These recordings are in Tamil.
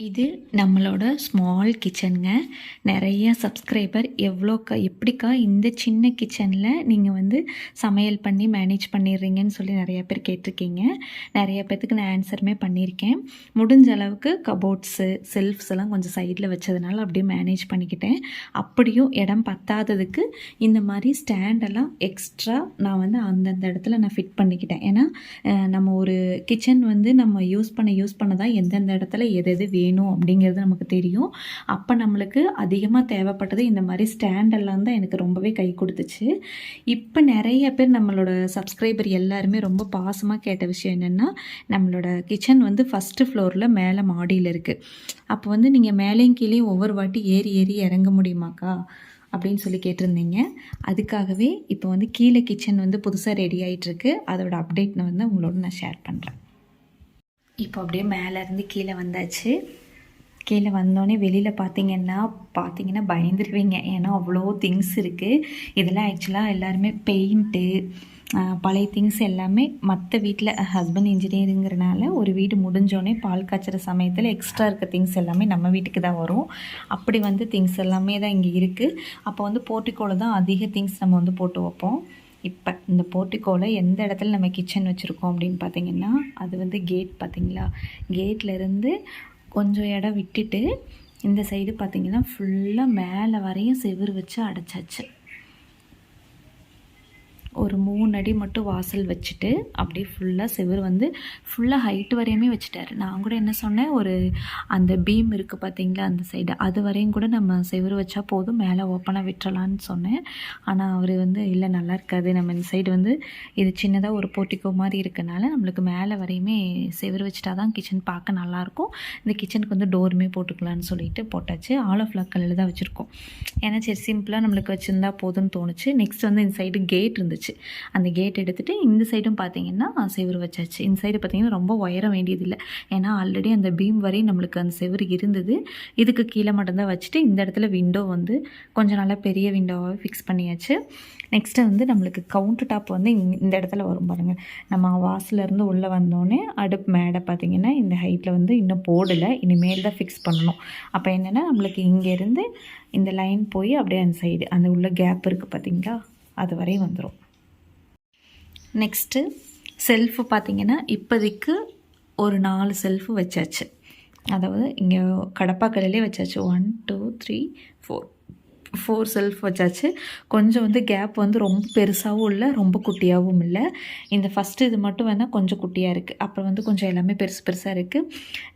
இது நம்மளோட ஸ்மால் கிச்சனுங்க நிறைய சப்ஸ்கிரைபர் எவ்வளோக்கா எப்படிக்கா இந்த சின்ன கிச்சனில் நீங்கள் வந்து சமையல் பண்ணி மேனேஜ் பண்ணிடுறீங்கன்னு சொல்லி நிறைய பேர் கேட்டிருக்கீங்க. நிறைய பேர்த்துக்கு நான் ஆன்சருமே பண்ணியிருக்கேன். முடிஞ்ச அளவுக்கு கபோர்ட்ஸு செல்ஃப்ஸ் எல்லாம் கொஞ்சம் சைடில் வச்சதுனால அப்படியே மேனேஜ் பண்ணிக்கிட்டேன். அப்படியும் இடம் பத்தாததுக்கு இந்த மாதிரி ஸ்டாண்டெல்லாம் எக்ஸ்ட்ரா நான் வந்து அந்தந்த இடத்துல நான் ஃபிட் பண்ணிக்கிட்டேன். ஏன்னா நம்ம ஒரு கிச்சன் வந்து நம்ம யூஸ் பண்ண யூஸ் பண்ண தான் எந்தெந்த இடத்துல எது எது வேணும் அப்படிங்கிறது நமக்கு தெரியும். அப்போ நம்மளுக்கு அதிகமாக தேவைப்பட்டது இந்த மாதிரி ஸ்டாண்டெல்லாம் தான் எனக்கு ரொம்பவே கை கொடுத்துச்சு. இப்போ நிறைய பேர் நம்மளோட சப்ஸ்கிரைபர் எல்லாருமே ரொம்ப பாசமாக கேட்ட விஷயம் என்னென்னா நம்மளோட கிச்சன் வந்து ஃபஸ்ட்டு ஃப்ளோரில் மேலே மாடியில் இருக்குது அப்போ வந்து நீங்கள் மேலேயும் கீழேயும் ஒவ்வொரு வாட்டி ஏறி ஏறி இறங்க முடியுமாக்கா? அப்படின்னு சொல்லி கேட்டிருந்தீங்க. அதுக்காகவே இப்போ வந்து கீழே கிச்சன் வந்து புதுசாக ரெடி ஆகிட்டுருக்கு அதோட அப்டேட் நான் வந்து உங்களோட நான் ஷேர் பண்ணுறேன் இப்போ அப்படியே மேலேருந்து கீழே வந்தாச்சு. கீழே வந்தோடனே வெளியில் பார்த்தீங்கன்னா பார்த்தீங்கன்னா பயந்துருவீங்க. ஏன்னா அவ்வளோ திங்ஸ் இருக்குது இதெல்லாம் ஆக்சுவலாக எல்லாருமே பெயிண்ட்டு பழைய திங்ஸ் எல்லாமே மற்ற வீட்டில் ஹஸ்பண்ட் இன்ஜினியருங்கிறனால ஒரு வீடு முடிஞ்சோடனே பால் காய்ச்சுற சமயத்தில் எக்ஸ்ட்ரா இருக்க திங்ஸ் எல்லாமே நம்ம வீட்டுக்கு தான் வரும். அப்படி வந்து திங்ஸ் எல்லாமே தான் இங்கே இருக்குது அப்போ வந்து போர்ட்டிக்கோவில் தான் அதிக திங்ஸ் நம்ம வந்து போட்டு வைப்போம். இப்போ இந்த போர்ட்டிக்கோவில் எந்த இடத்துல நம்ம கிச்சன் வச்சுருக்கோம் அப்படின்னு பார்த்தீங்கன்னா அது வந்து கேட் பார்த்தீங்களா கேட்லேருந்து கொஞ்சம் இடம் விட்டுட்டு இந்த சைடு பார்த்தீங்கன்னா ஃபுல்லாக மேலே வரையும் செவுரு வச்சு அடைச்சாச்சு. ஒரு மூணு அடி மட்டும் வாசல் வச்சுட்டு அப்படியே ஃபுல்லாக செவுரு வந்து ஃபுல்லாக ஹைட் வரையுமே வச்சுட்டாரு. நான் கூட என்ன சொன்னேன் ஒரு அந்த பீம் இருக்குது பார்த்தீங்களா அந்த சைடு அது வரையும் கூட நம்ம செவுரு வச்சா போதும் மேலே ஓப்பனாக விட்டுறலான்னு சொன்னேன். ஆனால் அவர் வந்து இல்லை நல்லா இருக்காது நம்ம இந்த சைடு வந்து இது சின்னதாக ஒரு போர்ட்டிக்கோ மாதிரி இருக்கனால நம்மளுக்கு மேலே வரையுமே செவுரு வச்சுட்டா தான் கிச்சன் பார்க்க நல்லாயிருக்கும். இந்த கிச்சனுக்கு வந்து டோருமே போட்டுக்கலான்னு சொல்லிட்டு போட்டாச்சு. ஆல் ஆஃப் கல்லில் தான் வச்சுருக்கோம். ஏன்னா சரி சிம்பிளாக நம்மளுக்கு வச்சுருந்தா போதும்னு தோணுச்சு. நெக்ஸ்ட் வந்து இந்த சைடு கேட் இருந்துச்சு. அந்த கேட் எடுத்துகிட்டு இந்த சைடும் பார்த்தீங்கன்னா செவுரு வச்சாச்சு. இந்த சைடு பார்த்தீங்கன்னா ரொம்ப உயரம் வேண்டியதில்லை. ஏன்னா ஆல்ரெடி அந்த பீம் வரையும் நம்மளுக்கு அந்த செவுரு இருந்தது. இதுக்கு கீழே மட்டும்தான் வச்சுட்டு இந்த இடத்துல விண்டோ வந்து கொஞ்சம் நல்லா பெரிய விண்டோவாகவே ஃபிக்ஸ் பண்ணியாச்சு. நெக்ஸ்ட்டு வந்து நம்மளுக்கு கவுண்டர் டாப் வந்து இந்த இடத்துல வரும் பாருங்கள் நம்ம வாசலேருந்து உள்ளே வந்தோடனே அடுப்பு மேடை பார்த்தீங்கன்னா இந்த ஹைட்டில் வந்து இன்னும் போடலை. இனிமேல் தான் ஃபிக்ஸ் பண்ணணும். அப்போ என்னென்னா நம்மளுக்கு இங்கேருந்து இந்த லைன் போய் அப்படியே அந்த சைடு அந்த உள்ள கேப் இருக்குது பார்த்தீங்களா அது வரையும் வந்துடும் நெக்ஸ்ட்டு செல்ஃபு பார்த்திங்கன்னா இப்போதைக்கு ஒரு நாலு செல்ஃபு வச்சாச்சு. அதாவது இங்கே கடப்பாக்கடையிலே வச்சாச்சு. One two three four four shelf வச்சாச்சு. கொஞ்சம் வந்து கேப் வந்து ரொம்ப பெருசாகவும் இல்லை ரொம்ப குட்டியாகவும் இல்லை. இந்த ஃபஸ்ட்டு இது மட்டும் வேணால் கொஞ்சம் குட்டியாக இருக்குது அப்புறம் வந்து கொஞ்சம் எல்லாமே பெருசு பெருசாக இருக்குது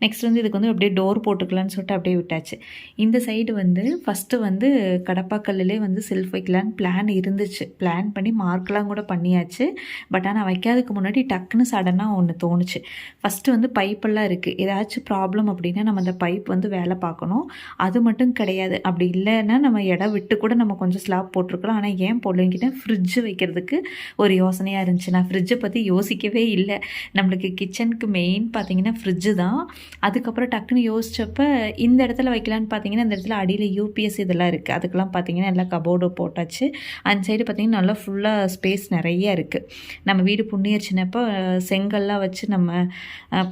நெக்ஸ்ட் வந்து இதுக்கு வந்து அப்படியே டோர் போட்டுக்கலான்னு சொல்லிட்டு அப்படியே விட்டாச்சு. இந்த சைடு வந்து ஃபஸ்ட்டு வந்து கடப்பாக்கல்லே வந்து செல்ஃப் வைக்கலான்னு பிளான் இருந்துச்சு. பிளான் பண்ணி மார்க்லாம் கூட பண்ணியாச்சு. பட் ஆனால் வைக்காததுக்கு முன்னாடி டக்குன்னு சடனாக ஒன்று தோணுச்சு. ஃபஸ்ட்டு வந்து பைப்பெல்லாம் இருக்குது ஏதாச்சும் ப்ராப்ளம் அப்படின்னா நம்ம அந்த பைப் வந்து வேலை பார்க்கணும். அது மட்டும் கிடையாது. அப்படி இல்லைன்னா நம்ம இடம் விட்டு கூட நம்ம கொஞ்சம் ஸ்லாப் போட்டிருக்கலாம். ஆனால் ஏன் போடலங்கிட்ட ஃப்ரிட்ஜு வைக்கிறதுக்கு ஒரு யோசனையாக இருந்துச்சு. நான் ஃப்ரிட்ஜை பற்றி யோசிக்கவே இல்லை. நம்மளுக்கு கிச்சனுக்கு மெயின் பார்த்தீங்கன்னா ஃப்ரிட்ஜு தான். அதுக்கப்புறம் டக்குன்னு யோசித்தப்போ இந்த இடத்துல வைக்கலான்னு பார்த்தீங்கன்னா இந்த இடத்துல அடியில் யூபிஎஸ் இதெல்லாம் இருக்குது அதுக்கெல்லாம் பார்த்தீங்கன்னா எல்லாம் கபோர்டு போட்டாச்சு. அந்த சைடு பார்த்தீங்கன்னா நல்லா ஃபுல்லாக ஸ்பேஸ் நிறைய இருக்குது நம்ம வீடு புண்ணியர்ச்சினப்போ செங்கல்லாம் வச்சு நம்ம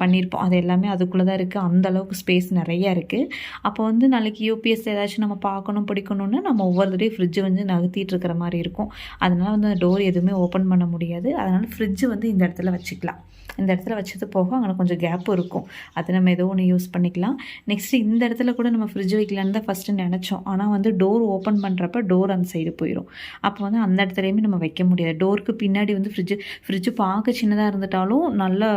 பண்ணியிருப்போம். அது எல்லாமே அதுக்குள்ளே தான் இருக்குது அந்த அளவுக்கு ஸ்பேஸ் நிறையா இருக்குது அப்போ வந்து நாளைக்கு யூபிஎஸ் ஏதாச்சும் நம்ம பார்க்கணும் பிடிக்கணும்னா நம்ம ஒவ்வொரு தடையும் ஃப்ரிட்ஜு வந்து நகர்த்திட்டு இருக்கிற மாதிரி இருக்கும். அதனால் வந்து அந்த டோர் எதுவுமே ஓப்பன் பண்ண முடியாது. அதனால் ஃப்ரிட்ஜு வந்து இந்த இடத்துல வச்சுக்கலாம். இந்த இடத்துல வச்சது போக அங்கே கொஞ்சம் கேப்பும் இருக்கும். அது நம்ம ஏதோ ஒன்று யூஸ் பண்ணிக்கலாம். நெக்ஸ்ட்டு இந்த இடத்துல கூட நம்ம ஃப்ரிட்ஜ் வைக்கலான்னு தான் ஃபஸ்ட்டு நினச்சோம். ஆனால் வந்து டோர் ஓப்பன் பண்ணுறப்ப டோர் அந்த சைடு போயிடும் அப்போ வந்து அந்த இடத்துலையுமே நம்ம வைக்க முடியாது. டோருக்கு பின்னாடி வந்து ஃப்ரிட்ஜு ஃப்ரிட்ஜு பார்க்க சின்னதாக இருந்துட்டாலும் நல்லா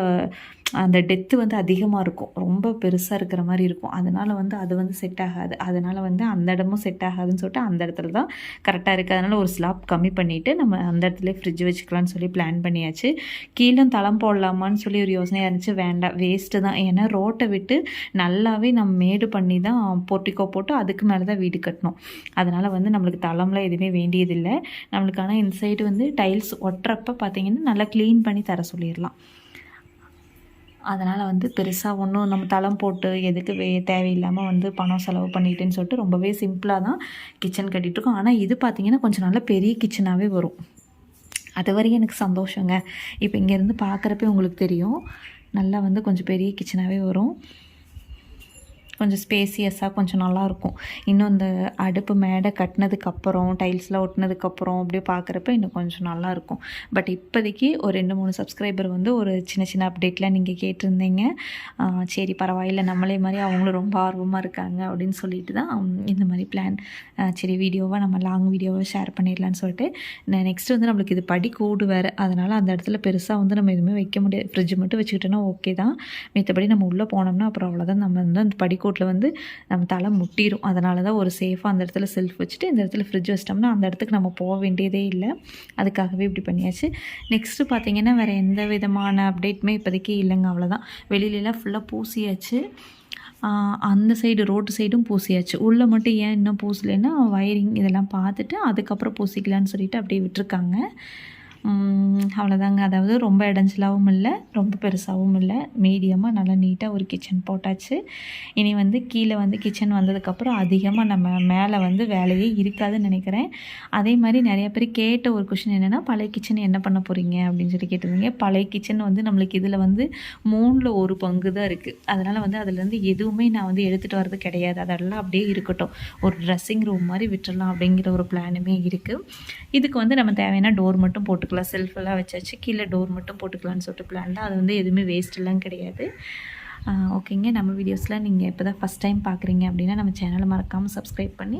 அந்த டெத்து வந்து அதிகமாக இருக்கும். ரொம்ப பெருசாக இருக்கிற மாதிரி இருக்கும். அதனால் வந்து அது வந்து செட் ஆகாது. அதனால் வந்து அந்த இடமும் செட் ஆகாதுன்னு சொல்லிட்டு அந்த இடத்துல தான் கரெக்டாக இருக்குது அதனால் ஒரு ஸ்லாப் கம்மி பண்ணிவிட்டு நம்ம அந்த இடத்துல ஃப்ரிட்ஜ் வச்சுக்கலாம்னு சொல்லி பிளான் பண்ணியாச்சு. கீழே தளம் போடலாமான்னு சொல்லி ஒரு யோசனையாக இருந்துச்சு. வேண்டாம். வேஸ்ட்டு தான். ஏன்னா ரோட்டை விட்டு நல்லாவே நம்ம மேடு பண்ணி தான் போர்ட்டிக்கோ போட்டு அதுக்கு மேலே தான் வீடு கட்டணும். அதனால் வந்து நம்மளுக்கு தளம்லாம் எதுவுமே வேண்டியதில்லை. நம்மளுக்கு ஆனால் இந்த சைடு வந்து டைல்ஸ் ஒட்டுறப்ப பார்த்திங்கன்னா நல்லா க்ளீன் பண்ணி தர சொல்லிடலாம். அதனால் வந்து பெருசாக ஒன்றும் நம்ம தளம் போட்டு எதுக்கு வே தேவையில்லாமல் வந்து பணம் செலவு பண்ணிட்டுன்னு சொல்லிட்டு ரொம்பவே சிம்பிளாக தான் கிச்சன் கட்டிகிட்ருக்கோம் ஆனால் இது பார்த்திங்கன்னா கொஞ்சம் நல்ல பெரிய கிச்சனாகவே வரும். அது வரையும் எனக்கு சந்தோஷங்க. இப்போ இங்கேருந்து பார்க்குறப்ப உங்களுக்கு தெரியும். நல்லா வந்து கொஞ்சம் பெரிய கிச்சனாகவே வரும். கொஞ்சம் ஸ்பேசியஸாக கொஞ்சம் நல்லாயிருக்கும். இன்னும் இந்த அடுப்பு மேடை கட்டினதுக்கப்புறம் டைல்ஸ்லாம் ஒட்டினதுக்கப்புறம் அப்படியே பார்க்குறப்ப இன்னும் கொஞ்சம் நல்லாயிருக்கும். பட் இப்போதைக்கு ஒரு ரெண்டு மூணு சப்ஸ்கிரைபர் வந்து ஒரு சின்ன சின்ன அப்டேட்லாம் நீங்கள் கேட்டிருந்தீங்க. சரி பரவாயில்ல நம்மளே மாதிரி அவங்களும் ரொம்ப ஆர்வமாக இருக்காங்க அப்படின்னு சொல்லிட்டு தான் இந்த மாதிரி பிளான் சரி வீடியோவாக நம்ம லாங் வீடியோவாக ஷேர் பண்ணிடலான்னு சொல்லிட்டு நெக்ஸ்ட் வந்து நம்மளுக்கு இது படி கூடு வேறு. அதனால் அந்த இடத்துல பெருசாக வந்து நம்ம எதுவுமே வைக்க முடியாது. ஃப்ரிட்ஜ் மட்டும் வச்சுக்கிட்டோன்னா ஓகே தான். மற்றபடி நம்ம உள்ளே போனோம்னா அப்புறம் அவ்வளோதான் நம்ம வந்து அந்த கோட்டில் வந்து நம்ம தலை முட்டிடும் அதனால தான் ஒரு சேஃபாக அந்த இடத்துல செல்ஃப் வச்சுட்டு இந்த இடத்துல ஃப்ரிட்ஜ் வச்சிட்டோம்னா அந்த இடத்துக்கு நம்ம போக வேண்டியதே இல்லை. அதுக்காகவே இப்படி பண்ணியாச்சு. நெக்ஸ்ட்டு பார்த்திங்கன்னா வேறு எந்த விதமான அப்டேட்டுமே இப்போதைக்கு இல்லைங்க அவ்வளோதான் வெளியிலலாம் ஃபுல்லாக பூசியாச்சு. அந்த சைடு ரோட்டு சைடும் பூசியாச்சு. உள்ளே மட்டும் ஏன் இன்னும் பூசலைன்னா வயரிங் இதெல்லாம் பார்த்துட்டு அதுக்கப்புறம் பூசிக்கலான்னு சொல்லிட்டு அப்படியே விட்டுருக்காங்க. அவ்வளோதாங்க. அதாவது ரொம்ப இடைஞ்சலாகவும் இல்லை ரொம்ப பெருசாகவும் இல்லை. மீடியமாக நல்லா நீட்டாக ஒரு கிச்சன் போட்டாச்சு. இனி வந்து கீழே வந்து கிச்சன் வந்ததுக்கப்புறம் அதிகமாக நம்ம மேலே வந்து வேலையே இருக்காதுன்னு நினைக்கிறேன். அதே மாதிரி நிறைய பேர் கேட்ட ஒரு கொஷின் என்னென்னா பழைய கிச்சன் என்ன பண்ண போகிறீங்க அப்படின்னு சொல்லி கேட்டிருந்தீங்க. பழைய கிச்சன் வந்து நம்மளுக்கு இதில் வந்து மூணில் ஒரு பங்கு தான் இருக்குது அதனால் வந்து அதுலேருந்து எதுவுமே நான் வந்து எடுத்துகிட்டு வர்றது கிடையாது. அதெல்லாம் அப்படியே இருக்கட்டும். ஒரு ட்ரெஸ்ஸிங் ரூம் மாதிரி விட்டுடலாம் அப்படிங்கிற ஒரு பிளானுமே இருக்குது இதுக்கு வந்து நம்ம தேவையான டோர் மட்டும் போட்டுக்கலாம். செல்ஃபெல்லாம் வச்சாச்சு. கீழே டோர் மட்டும் போட்டுக்கலான்னு சொல்லிட்டு பிளான் அது வந்து எதுவுமே வேஸ்ட்டெல்லாம் கிடையாது. ஓகேங்க நம்ம வீடியோஸில் நீங்கள் இப்போ தான் ஃபஸ்ட் டைம் பார்க்குறீங்க அப்படின்னா நம்ம சேனலை மறக்காமல் சப்ஸ்கிரைப் பண்ணி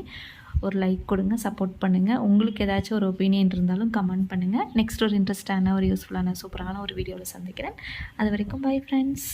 ஒரு லைக் கொடுங்க சப்போர்ட் பண்ணுங்கள் உங்களுக்கு ஏதாச்சும் ஒரு ஒப்பீனியன் இருந்தாலும் கமெண்ட் பண்ணுங்கள் நெக்ஸ்ட் ஒரு இன்ட்ரெஸ்டான ஒரு யூஸ்ஃபுல்லான சூப்பரான ஒரு வீடியோவில் சந்திக்கிறேன். அது வரைக்கும் பை ஃப்ரெண்ட்ஸ்